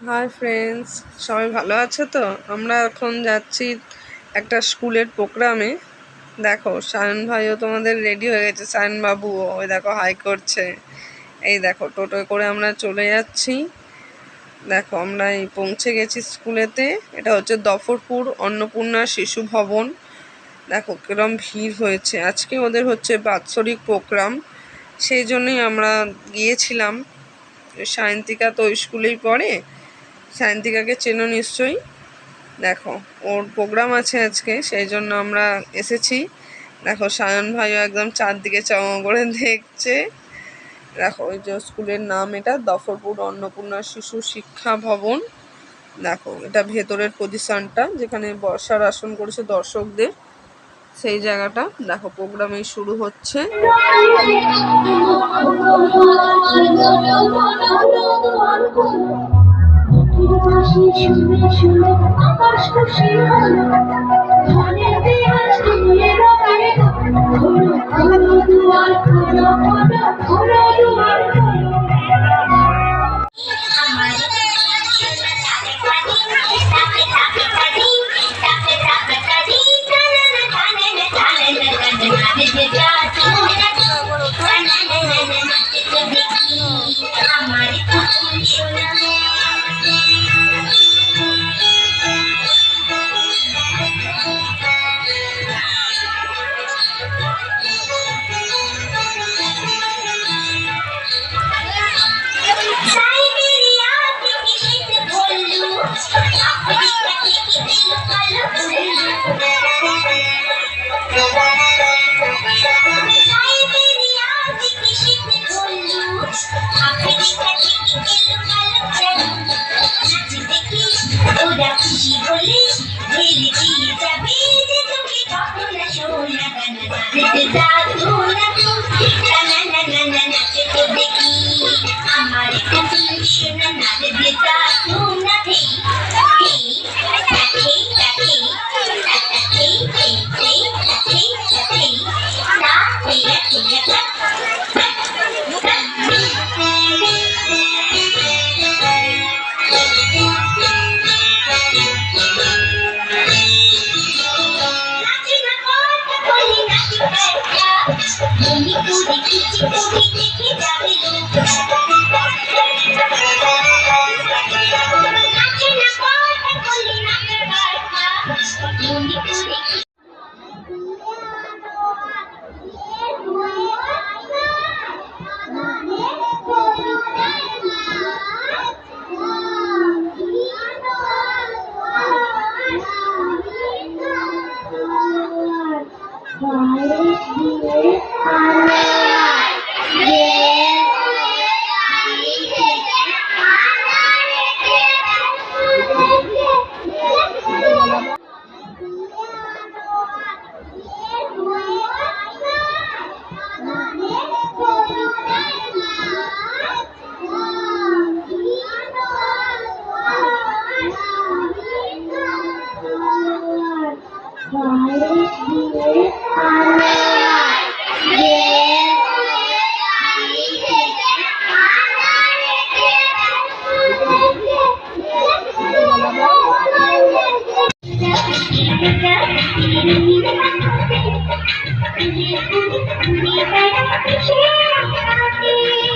Hi friends সবাই ভালো আছো তো? আমরা এখন যাচ্ছি একটা স্কুলের প্রোগ্রামে। দেখো, সায়ন ভাইও তোমাদের রেডি হয়ে গেছে। সায়ন বাবুও, ওই দেখো হাই করছে। এই দেখো টোটোয় করে আমরা চলে যাচ্ছি। দেখো, আমরা এই পৌঁছে গেছি স্কুলেতে। এটা হচ্ছে দফরপুর অন্নপূর্ণা শিশু ভবন। দেখো, কিরম ভিড় হয়েছে। আজকে ওদের হচ্ছে বাৎসরিক প্রোগ্রাম। সেই জন্যই আমরা গিয়েছিলাম। সায়ন্তিকা তো স্কুলেই পড়ে। সায়ন্তিকাকে চেনো নিশ্চয়ই। দেখো, ওর প্রোগ্রাম আছে আজকে সেই জন্য আমরা এসেছি। দেখো, সায়ন ভাইও একদম চারদিকে চমা করে দেখছে। দেখো, ওই যে স্কুলের নাম এটা, দফরপুর অন্নপূর্ণা শিশু শিক্ষা ভবন। দেখো, এটা ভেতরের পজিশনটা যেখানে বর্ষার আসন করেছে দর্শকদের। সেই জায়গাটা, দেখো প্রোগ্রামে শুরু হচ্ছে। শুনে শুনে আকাশ খুশি হলো ধনেতে আজ দুয়ের গায়ে খোলো খোলো দুয়ার খোলো খোলো খোলো দুয়ার খোলো that Thank you.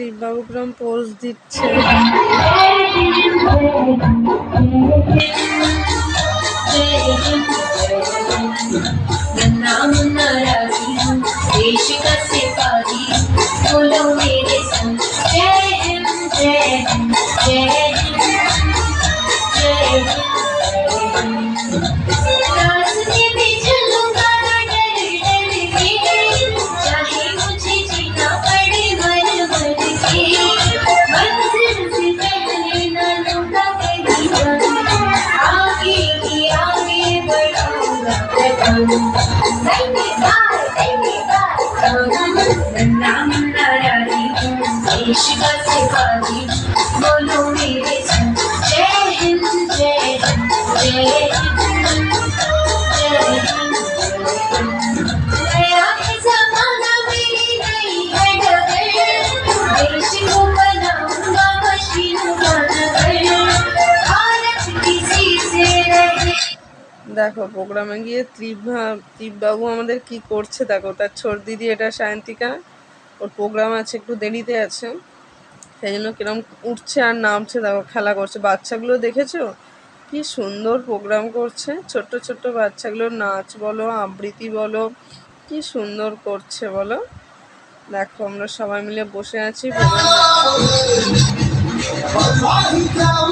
শ্রী বাবুগ্রাম পোজ দিচ্ছে দেখো, প্রোগ্রামে গিয়ে ত্রিভা ত্রিপবাবু আমাদের কি করছে দেখো, তার ছোট দিদি এটা সায়ন্তিকা, ওর প্রোগ্রাম আছে, একটু দেরিতে আছে, সেই জন্য কিরম উঠছে আর নামছে, দেখো, খেলা করছে। বাচ্চাগুলো দেখেছ? কি সুন্দর প্রোগ্রাম করছে, ছোট্ট ছোট্ট বাচ্চাগুলোর নাচ বলো, আবৃত্তি বলো, কি সুন্দর করছে বলো। দেখো, আমরা সবাই মিলে বসে আছি। Programme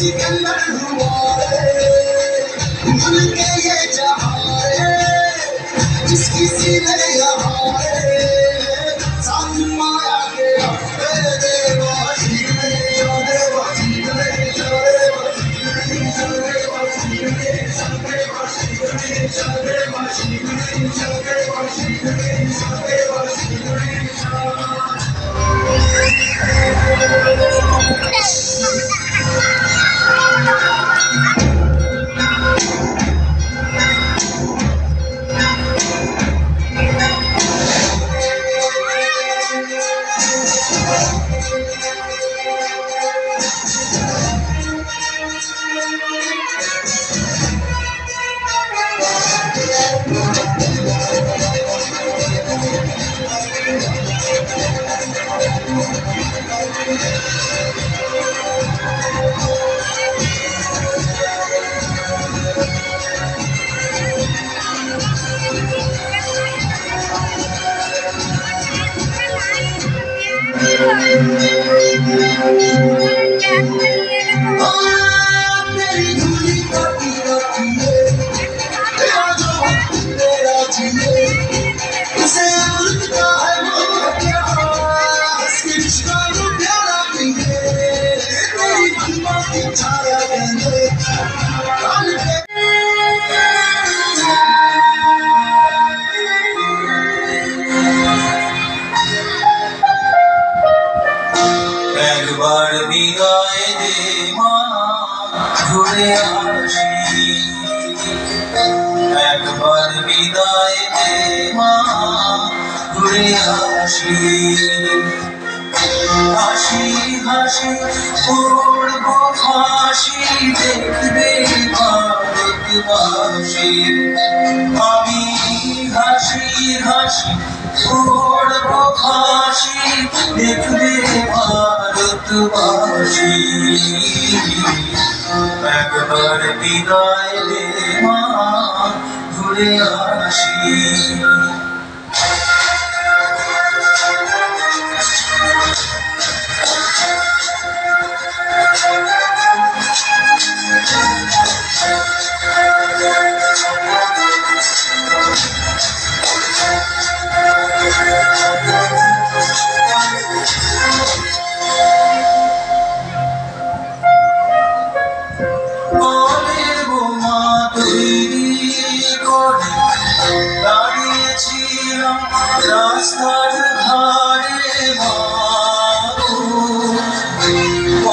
She can love you all. ফাঁসি দেখবে ভারতবাসী আমি হাসি হাসি পড়ব ফাঁসি দেখবে ভারতবাসী একবার বিদায় দে মা ঘুরে আসি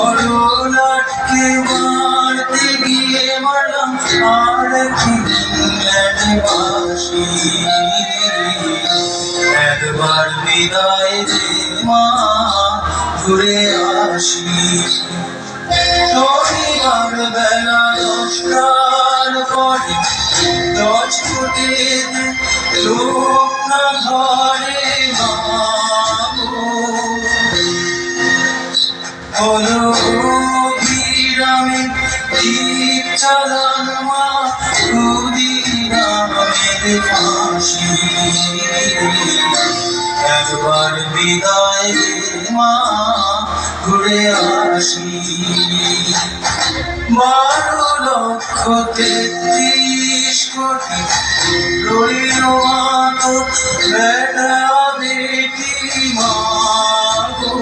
করোনাকে মারতে গিয়ে মারলাম, আর বাসি একবার বিদায় দে মা, ঘুরে আসি। শনিবার বেলা দশটার পরে দশ ফুটে লোক না ঘরে হলো বিরামে দীপ চালান মা ক্ষুদিরামের ফাঁসি। একবার বিদায় মা, ঘুরে আসি। বারো লক্ষ তেত্রিশ কোটি রইল মাতো বেটা বেটি মাগো।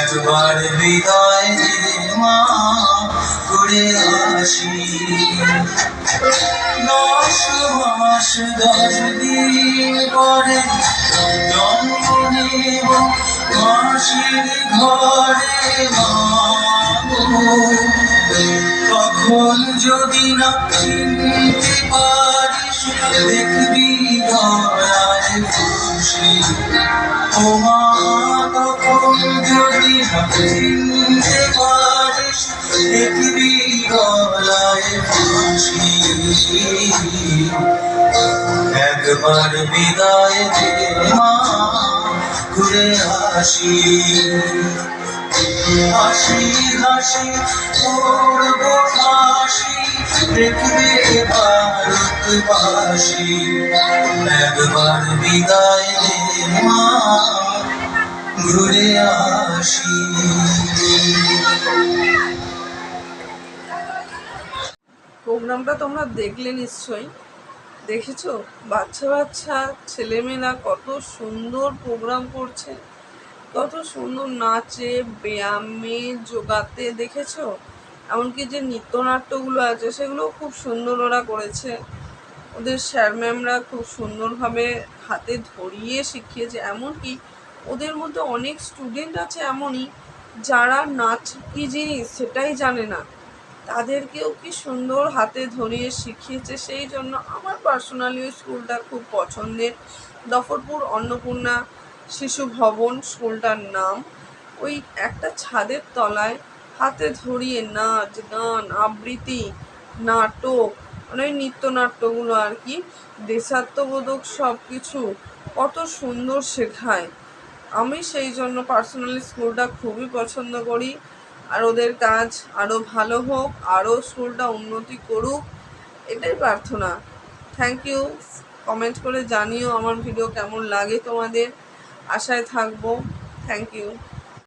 একবার বিদায় মা ঘুরে আসি। দশ মাস, দশ দিন পরে জন্ম নেব মাসির ঘরে মাগো তখন যদি না চিনতে পারিস, দেখবি খুশি তোমা তখন যদি না চিনতে পারিস, দেখবি খুশি একবার বিদায় দে মা, ঘুরে আসি। হাসি হাসি বিদায় প্রোগ্রামটা তোমরা দেখলে নিশ্চয়ই। দেখেছ? বাচ্চা বাচ্চা, ছেলেমেয়েরা কত সুন্দর প্রোগ্রাম করছে। কত সুন্দর নাচে, ব্যায়ামে, যোগাতে, দেখেছ? এমনকি যে নৃত্যনাট্যগুলো আছে সেগুলো খুব সুন্দর ওরা করেছে। ওদের স্যার ম্যামরা খুব সুন্দরভাবে হাতে ধরিয়ে শিখিয়েছে। এমনকি ওদের মধ্যে অনেক স্টুডেন্ট আছে এমনই, যারা নাচ কি জিনিস সেটাই জানে না। তাদেরকেও কি সুন্দর হাতে ধরিয়ে শিখিয়েছে, সেই জন্য আমার পার্সোনালি ওই স্কুলটা খুব পছন্দের। দফরপুর অন্নপূর্ণা শিশু ভবন স্কুলটার নাম। ওই একটা ছাদের তলায় হাতে ধরিয়ে নাচ, গান, আবৃত্তি, নাটক মানে নৃত্যনাট্যগুলো আর কি। দেশাত্মবোধক সব কিছু কত সুন্দর শেখায়। আমি সেই জন্য পার্সোনালি স্কুলটা খুবই পছন্দ করি। আর ওদের কাজ আরও ভালো হোক আরও স্কুলটা উন্নতি করুক, এটাই প্রার্থনা। থ্যাংক ইউ কমেন্ট করে জানিও আমার ভিডিও কেমন লাগে তোমাদের। আশায় থাকব। Thank you